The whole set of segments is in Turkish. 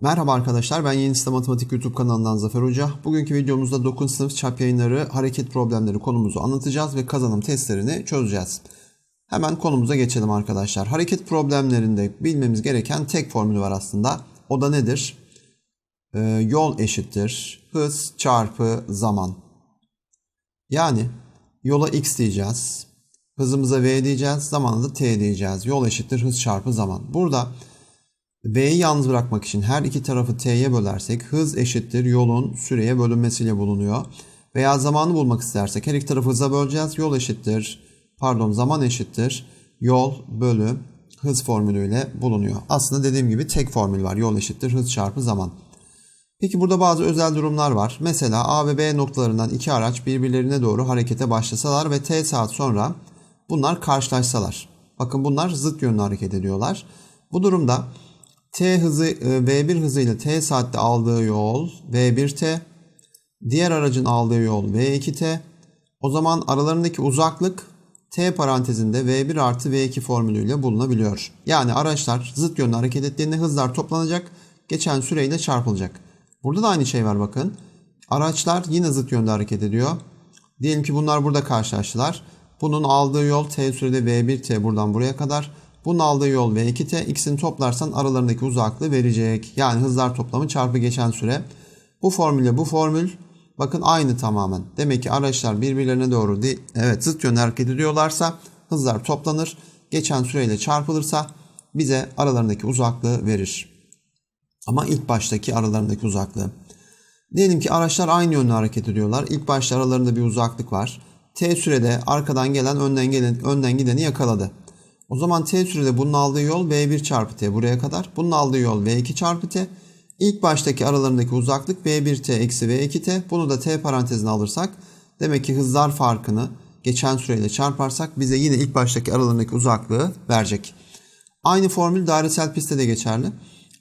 Merhaba arkadaşlar ben Yeni Sistem Matematik YouTube kanalından Zafer Hoca. Bugünkü videomuzda 9. sınıf çap yayınları hareket problemleri konumuzu anlatacağız ve kazanım testlerini çözeceğiz. Hemen konumuza geçelim arkadaşlar. Hareket problemlerinde bilmemiz gereken tek formül var aslında. O da nedir? Ee, yol eşittir hız çarpı zaman. Yani yola x diyeceğiz. Hızımıza v diyeceğiz. Zamana da t diyeceğiz. Yol eşittir hız çarpı zaman. Burada V'yi yalnız bırakmak için her iki tarafı T'ye bölersek hız eşittir yolun süreye bölünmesiyle bulunuyor. Veya zamanı bulmak istersek her iki tarafı hıza böleceğiz. Yol eşittir, pardon zaman eşittir yol bölü hız formülüyle bulunuyor. Aslında dediğim gibi tek formül var. Yol eşittir hız çarpı zaman. Peki burada bazı özel durumlar var. Mesela A ve B noktalarından iki araç birbirlerine doğru harekete başlasalar ve T saat sonra bunlar karşılaşsalar. Bakın bunlar zıt yönlü hareket ediyorlar. Bu durumda T hızı V1 hızıyla T saatte aldığı yol V1T. Diğer aracın aldığı yol V2T. O zaman aralarındaki uzaklık T parantezinde V1 artı V2 formülüyle bulunabiliyor. Yani araçlar zıt yönlü hareket ettiğinde hızlar toplanacak, geçen süreyle çarpılacak. Burada da aynı şey var bakın. Araçlar yine zıt yönde hareket ediyor. Diyelim ki bunlar burada karşılaştılar. Bunun aldığı yol T sürede V1T buradan buraya kadar. Bunun aldığı yol V2T. İkisini toplarsan aralarındaki uzaklığı verecek. Yani hızlar toplamı çarpı geçen süre. Bu formülle bu formül bakın aynı tamamen. Demek ki araçlar birbirlerine doğru değil, evet zıt yönde hareket ediyorlarsa hızlar toplanır. Geçen süreyle çarpılırsa bize aralarındaki uzaklığı verir. Ama ilk baştaki aralarındaki uzaklığı. Diyelim ki araçlar aynı yönde hareket ediyorlar. İlk başta aralarında bir uzaklık var. T sürede arkadan gelen önden gelen önden gideni yakaladı. O zaman t sürede bunun aldığı yol v1 çarpı t buraya kadar. Bunun aldığı yol v2 çarpı t. İlk baştaki aralarındaki uzaklık v1t eksi v2t. Bunu da t parantezine alırsak demek ki hızlar farkını geçen süreyle çarparsak bize yine ilk baştaki aralarındaki uzaklığı verecek. Aynı formül dairesel pistte de geçerli.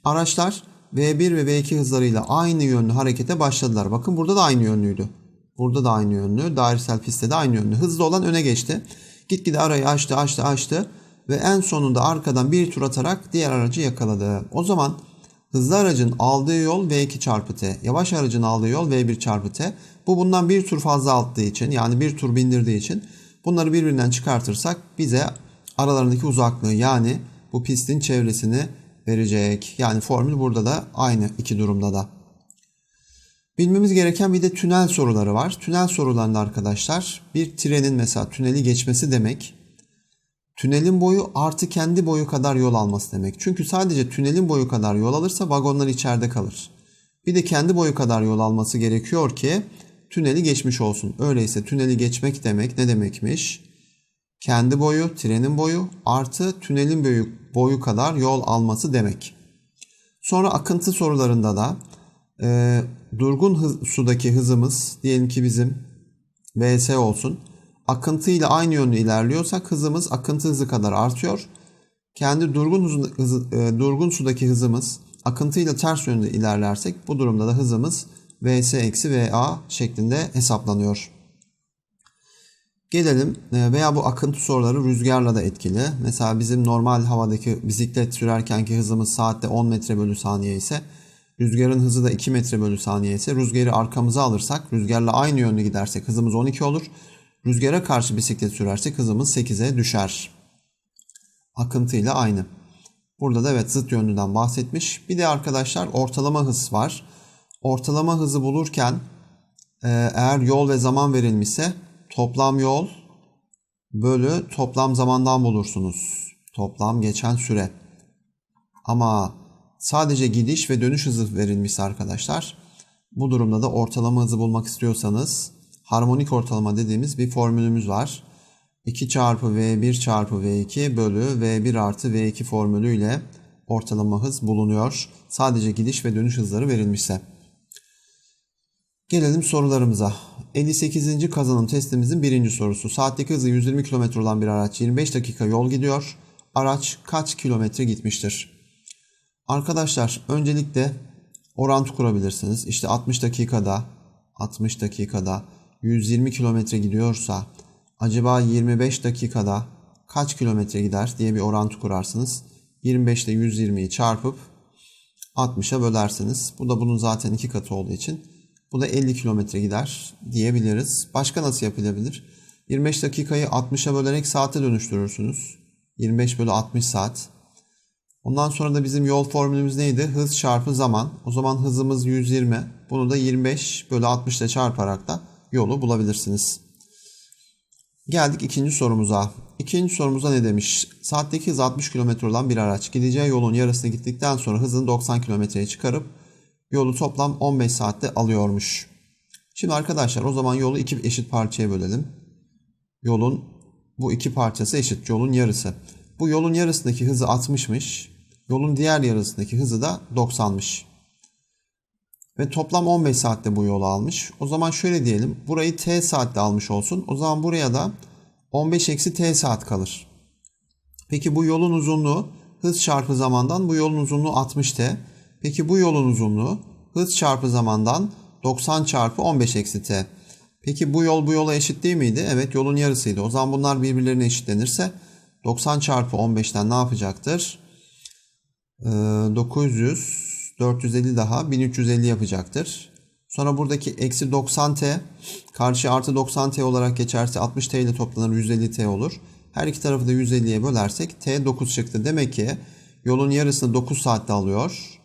Araçlar V1 ve V2 hızlarıyla aynı yönlü harekete başladılar. Bakın burada da aynı yönlüydü. Burada da aynı yönlü. Dairesel pistte de aynı yönlü. Hızlı olan öne geçti. Gitgide arayı açtı, açtı, açtı ve en sonunda arkadan bir tur atarak diğer aracı yakaladı. O zaman hızlı aracın aldığı yol V2 çarpı T, yavaş aracın aldığı yol V1 çarpı T. Bu bundan bir tur fazla attığı için yani bir tur bindirdiği için bunları birbirinden çıkartırsak bize aralarındaki uzaklığı yani bu pistin çevresini verecek. Yani formül burada da aynı iki durumda da. Bilmemiz gereken bir de tünel soruları var. Tünel sorularında arkadaşlar bir trenin mesela tüneli geçmesi demek tünelin boyu artı kendi boyu kadar yol alması demek. Çünkü sadece tünelin boyu kadar yol alırsa vagonlar içeride kalır. Bir de kendi boyu kadar yol alması gerekiyor ki tüneli geçmiş olsun. Öyleyse tüneli geçmek demek ne demekmiş? Kendi boyu, trenin boyu artı tünelin boyu, boyu kadar yol alması demek. Sonra akıntı sorularında da e, durgun hız, sudaki hızımız diyelim ki bizim vs olsun akıntı ile aynı yönde ilerliyorsak hızımız akıntı hızı kadar artıyor. Kendi durgun hızı, hızı e, durgun sudaki hızımız akıntı ile ters yönde ilerlersek bu durumda da hızımız vs eksi va şeklinde hesaplanıyor. Gelelim e, veya bu akıntı soruları rüzgarla da etkili. Mesela bizim normal havadaki bisiklet sürerkenki hızımız saatte 10 metre bölü saniye ise rüzgarın hızı da 2 metre bölü saniye ise rüzgarı arkamıza alırsak rüzgarla aynı yönde gidersek hızımız 12 olur. Rüzgara karşı bisiklet sürersek hızımız 8'e düşer. Akıntıyla aynı. Burada da evet zıt yönlüden bahsetmiş. Bir de arkadaşlar ortalama hız var. Ortalama hızı bulurken e, eğer yol ve zaman verilmişse toplam yol bölü toplam zamandan bulursunuz. Toplam geçen süre. Ama sadece gidiş ve dönüş hızı verilmişse arkadaşlar bu durumda da ortalama hızı bulmak istiyorsanız harmonik ortalama dediğimiz bir formülümüz var. 2 çarpı V1 çarpı V2 bölü V1 artı V2 formülüyle ortalama hız bulunuyor. Sadece gidiş ve dönüş hızları verilmişse. Gelelim sorularımıza. 58. kazanım testimizin birinci sorusu. Saatteki hızı 120 km olan bir araç 25 dakika yol gidiyor. Araç kaç kilometre gitmiştir? Arkadaşlar öncelikle orantı kurabilirsiniz. İşte 60 dakikada 60 dakikada 120 kilometre gidiyorsa acaba 25 dakikada kaç kilometre gider diye bir orantı kurarsınız. 25 ile 120'yi çarpıp 60'a bölersiniz. Bu da bunun zaten iki katı olduğu için bu da 50 kilometre gider diyebiliriz. Başka nasıl yapılabilir? 25 dakikayı 60'a bölerek saate dönüştürürsünüz. 25 bölü 60 saat. Ondan sonra da bizim yol formülümüz neydi? Hız çarpı zaman. O zaman hızımız 120. Bunu da 25 bölü 60 ile çarparak da yolu bulabilirsiniz. Geldik ikinci sorumuza. İkinci sorumuza ne demiş? Saatteki hız 60 km olan bir araç gideceği yolun yarısını gittikten sonra hızını 90 kilometreye çıkarıp yolu toplam 15 saatte alıyormuş. Şimdi arkadaşlar o zaman yolu iki eşit parçaya bölelim. Yolun bu iki parçası eşit. Yolun yarısı. Bu yolun yarısındaki hızı 60'mış. Yolun diğer yarısındaki hızı da 90'mış. Ve toplam 15 saatte bu yolu almış. O zaman şöyle diyelim. Burayı t saatte almış olsun. O zaman buraya da 15 eksi t saat kalır. Peki bu yolun uzunluğu hız çarpı zamandan bu yolun uzunluğu 60t. Peki bu yolun uzunluğu hız çarpı zamandan 90 çarpı 15 eksi t. Peki bu yol bu yola eşit değil miydi? Evet yolun yarısıydı. O zaman bunlar birbirlerine eşitlenirse 90 çarpı 15'ten ne yapacaktır? Ee, 900, 450 daha 1350 yapacaktır. Sonra buradaki eksi 90t karşı artı 90t olarak geçerse 60t ile toplanır 150t olur. Her iki tarafı da 150'ye bölersek t 9 çıktı. Demek ki yolun yarısını 9 saatte alıyor.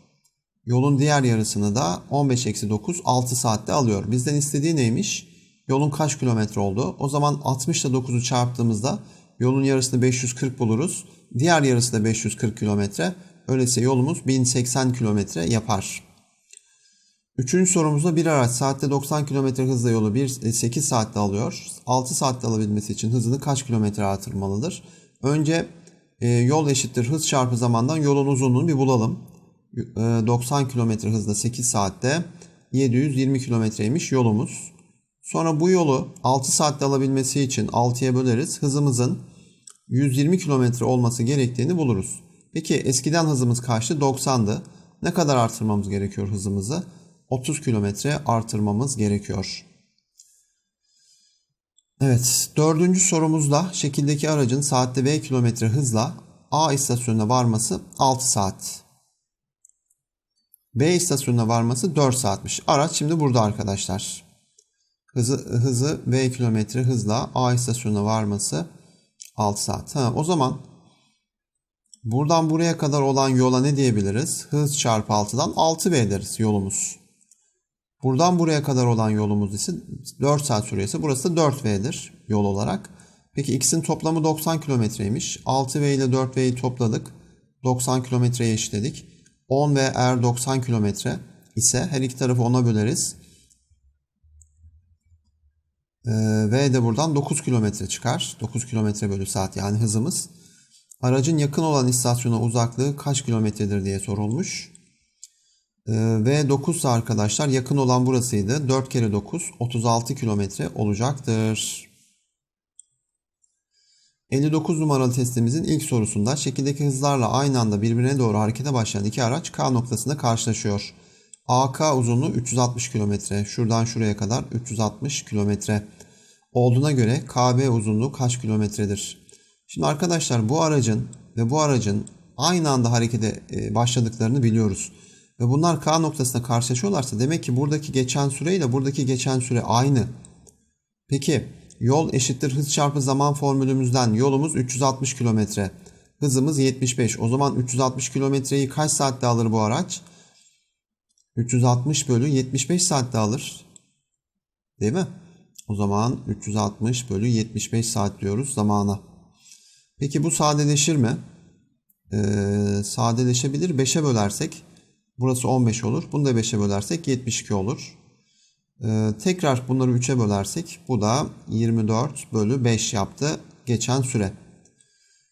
Yolun diğer yarısını da 15 eksi 9 6 saatte alıyor. Bizden istediği neymiş? Yolun kaç kilometre oldu? O zaman 60 ile 9'u çarptığımızda yolun yarısını 540 buluruz. Diğer yarısı da 540 kilometre. Öyleyse yolumuz 1080 kilometre yapar. Üçüncü sorumuzda bir araç saatte 90 km hızla yolu 1, 8 saatte alıyor. 6 saatte alabilmesi için hızını kaç kilometre artırmalıdır? Önce e, yol eşittir hız çarpı zamandan yolun uzunluğunu bir bulalım. E, 90 km hızla 8 saatte 720 kilometreymiş yolumuz. Sonra bu yolu 6 saatte alabilmesi için 6'ya böleriz. Hızımızın 120 kilometre olması gerektiğini buluruz. Peki eskiden hızımız kaçtı? 90'dı. Ne kadar artırmamız gerekiyor hızımızı? 30 kilometre artırmamız gerekiyor. Evet, dördüncü sorumuzda şekildeki aracın saatte V kilometre hızla A istasyonuna varması 6 saat. B istasyonuna varması 4 saatmiş. Araç şimdi burada arkadaşlar. Hızı, hızı V kilometre hızla A istasyonuna varması 6 saat. Ha, o zaman buradan buraya kadar olan yola ne diyebiliriz? Hız çarpı 6'dan 6V deriz yolumuz. Buradan buraya kadar olan yolumuz ise 4 saat süresi. Burası da 4V'dir yol olarak. Peki ikisinin toplamı 90 kilometreymiş. 6V ile 4V'yi topladık. 90 kilometreye eşitledik. 10 ve eğer 90 kilometre ise her iki tarafı 10'a böleriz. Ee, v de buradan 9 kilometre çıkar. 9 kilometre bölü saat yani hızımız. Aracın yakın olan istasyona uzaklığı kaç kilometredir diye sorulmuş. Ee, ve 9 ise arkadaşlar yakın olan burasıydı. 4 kere 9 36 kilometre olacaktır. 59 numaralı testimizin ilk sorusunda şekildeki hızlarla aynı anda birbirine doğru harekete başlayan iki araç K noktasında karşılaşıyor. AK uzunluğu 360 kilometre. Şuradan şuraya kadar 360 kilometre. Olduğuna göre KB uzunluğu kaç kilometredir? Şimdi arkadaşlar bu aracın ve bu aracın aynı anda harekete e, başladıklarını biliyoruz ve bunlar K noktasına karşılaşıyorlarsa demek ki buradaki geçen süre ile buradaki geçen süre aynı. Peki yol eşittir hız çarpı zaman formülümüzden yolumuz 360 kilometre. Hızımız 75. O zaman 360 kilometreyi kaç saatte alır bu araç? 360 bölü 75 saatte alır. Değil mi? O zaman 360 bölü 75 saat diyoruz zamana. Peki bu sadeleşir mi? Ee, sadeleşebilir. 5'e bölersek Burası 15 olur. Bunu da 5'e bölersek 72 olur. Ee, tekrar bunları 3'e bölersek bu da 24 bölü 5 yaptı geçen süre.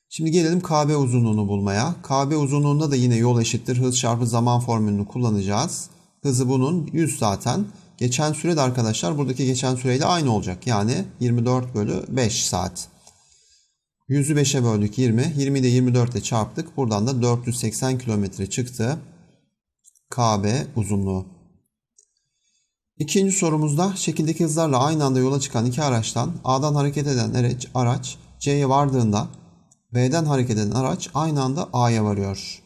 Şimdi gelelim KB uzunluğunu bulmaya. KB uzunluğunda da yine yol eşittir hız çarpı zaman formülünü kullanacağız. Hızı bunun 100 zaten. Geçen süre de arkadaşlar buradaki geçen süreyle aynı olacak. Yani 24 bölü 5 saat. 100'ü 5'e böldük 20. 20'yi de 24 ile çarptık. Buradan da 480 kilometre çıktı. KB uzunluğu. İkinci sorumuzda şekildeki hızlarla aynı anda yola çıkan iki araçtan A'dan hareket eden araç, araç C'ye vardığında B'den hareket eden araç aynı anda A'ya varıyor.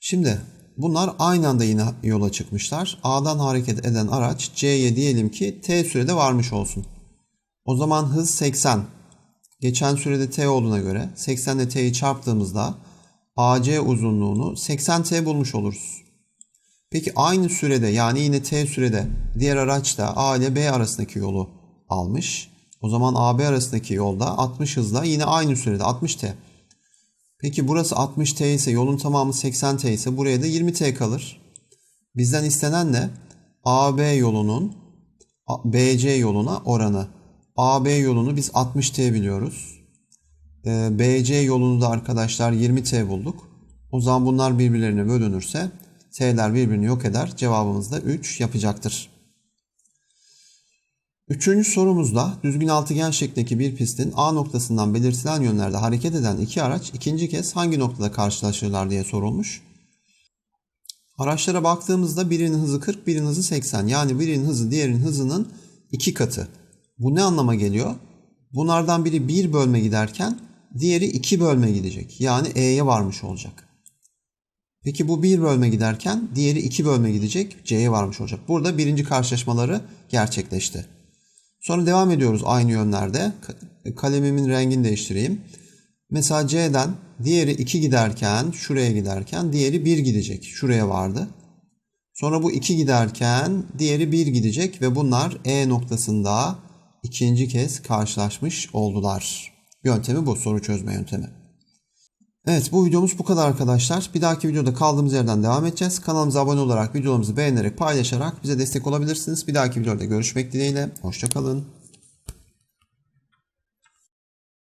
Şimdi bunlar aynı anda yine yola çıkmışlar. A'dan hareket eden araç C'ye diyelim ki T sürede varmış olsun. O zaman hız 80. Geçen sürede T olduğuna göre 80 ile T'yi çarptığımızda AC uzunluğunu 80T bulmuş oluruz. Peki aynı sürede yani yine T sürede diğer araç da A ile B arasındaki yolu almış. O zaman AB arasındaki yolda 60 hızla yine aynı sürede 60T. Peki burası 60T ise yolun tamamı 80T ise buraya da 20T kalır. Bizden istenen ne? AB yolunun BC yoluna oranı. AB yolunu biz 60T biliyoruz. Ee, BC yolunu da arkadaşlar 20T bulduk. O zaman bunlar birbirlerine bölünürse T'ler birbirini yok eder. Cevabımız da 3 yapacaktır. Üçüncü sorumuzda düzgün altıgen şeklindeki bir pistin A noktasından belirtilen yönlerde hareket eden iki araç ikinci kez hangi noktada karşılaşırlar diye sorulmuş. Araçlara baktığımızda birinin hızı 40, birinin hızı 80. Yani birinin hızı diğerinin hızının iki katı. Bu ne anlama geliyor? Bunlardan biri bir bölme giderken diğeri iki bölme gidecek. Yani E'ye varmış olacak. Peki bu bir bölme giderken diğeri iki bölme gidecek. C'ye varmış olacak. Burada birinci karşılaşmaları gerçekleşti. Sonra devam ediyoruz aynı yönlerde. Kalemimin rengini değiştireyim. Mesela C'den diğeri 2 giderken, şuraya giderken diğeri 1 gidecek. Şuraya vardı. Sonra bu 2 giderken diğeri 1 gidecek ve bunlar E noktasında ikinci kez karşılaşmış oldular. Yöntemi bu, soru çözme yöntemi. Evet bu videomuz bu kadar arkadaşlar. Bir dahaki videoda kaldığımız yerden devam edeceğiz. Kanalımıza abone olarak, videolarımızı beğenerek, paylaşarak bize destek olabilirsiniz. Bir dahaki videoda görüşmek dileğiyle. Hoşçakalın.